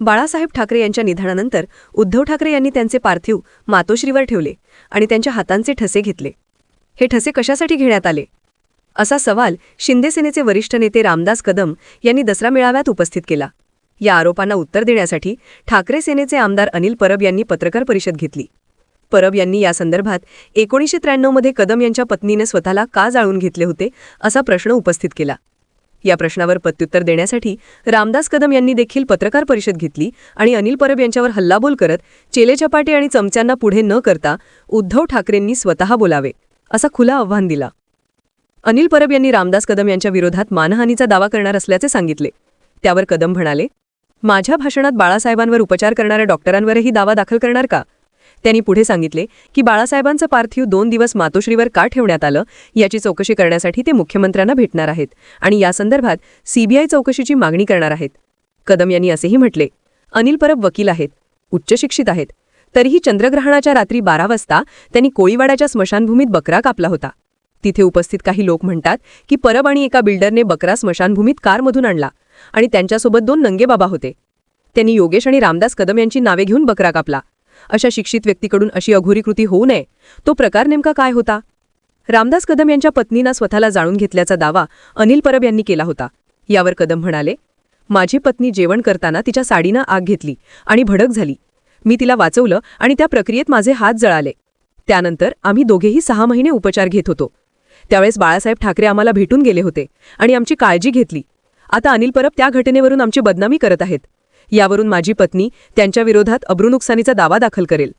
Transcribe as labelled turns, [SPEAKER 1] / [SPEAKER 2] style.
[SPEAKER 1] बाळासाहेब ठाकरे यांच्या निधनानंतर उद्धव ठाकरे यांनी त्यांचे पार्थिव मातोश्रीवर ठेवले आणि त्यांच्या हातांचे ठसे घेतले. हे ठसे कशासाठी घेण्यात आले? असा सवाल शिंदेसेनेचे वरिष्ठ नेते रामदास कदम यांनी दसरा मेळाव्यात उपस्थित केला. या आरोपांना उत्तर देण्यासाठी ठाकरे सेनेचे आमदार अनिल परब यांनी पत्रकार परिषद घेतली. परब यांनी या संदर्भात एकोणीसशे त्र्याण्णवमध्ये कदम यांच्या पत्नीने स्वतःला का जाळून घेतले होते असा प्रश्न उपस्थित केला. या प्रश्नावर प्रत्युत्तर देण्यासाठी रामदास कदम यांनी देखील पत्रकार परिषद घेतली आणि अनिल परब यांच्यावर हल्लाबोल करत चेलेचपाटे आणि चमच्यांना पुढे न करता उद्धव ठाकरेंनी स्वतः बोलावे असा खुला आव्हान दिला. अनिल परब यांनी रामदास कदम यांच्या विरोधात मानहानीचा दावा करणार असल्याचे सांगितले. त्यावर कदम म्हणाले माझ्या भाषणात बाळासाहेबांवर उपचार करणाऱ्या डॉक्टरांवरही दावा दाखल करणार का? त्यांनी पुढे सांगितले की बाळासाहेबांचं पार्थिव दोन दिवस मातोश्रीवर का ठेवण्यात आलं याची चौकशी करण्यासाठी ते मुख्यमंत्र्यांना भेटणार आहेत आणि या संदर्भात सीबीआय चौकशीची मागणी करणार आहेत. कदम यांनी असेही म्हटले अनिल परब वकील आहेत उच्च शिक्षित आहेत. तरीही चंद्रग्रहणाच्या रात्री बारा वाजता त्यांनी कोळीवाड्याच्या स्मशानभूमीत बकरा कापला होता. तिथे उपस्थित काही लोक म्हणतात की परब आणि एका बिल्डरने बकरा स्मशानभूमीत कारमधून आणला आणि त्यांच्यासोबत दोन नंगे बाबा होते. त्यांनी योगेश आणि रामदास कदम यांची नावे घेऊन बकरा कापला. अशा शिक्षित व्यक्तीकडून अशी अघोरी कृती होऊ नये. तो प्रकार नेमका काय होता? रामदास कदम यांच्या पत्नीना स्वतःला जाणून घेतल्याचा दावा अनिल परब यांनी केला होता. यावर कदम म्हणाले माझी पत्नी जेवण करताना तिच्या साडीनं आग घेतली आणि भडक झाली. मी तिला वाचवलं आणि त्या प्रक्रियेत माझे हात जळाले. त्यानंतर आम्ही दोघेही सहा महिने उपचार घेत होतो. त्यावेळेस बाळासाहेब ठाकरे आम्हाला भेटून गेले होते आणि आमची काळजी घेतली. आता अनिल परब त्या घटनेवरून आमची बदनामी करत आहेत. यावरून माझी पत्नी त्यांच्या विरोधात अब्रुनुकसानीचा दावा दाखल करेल.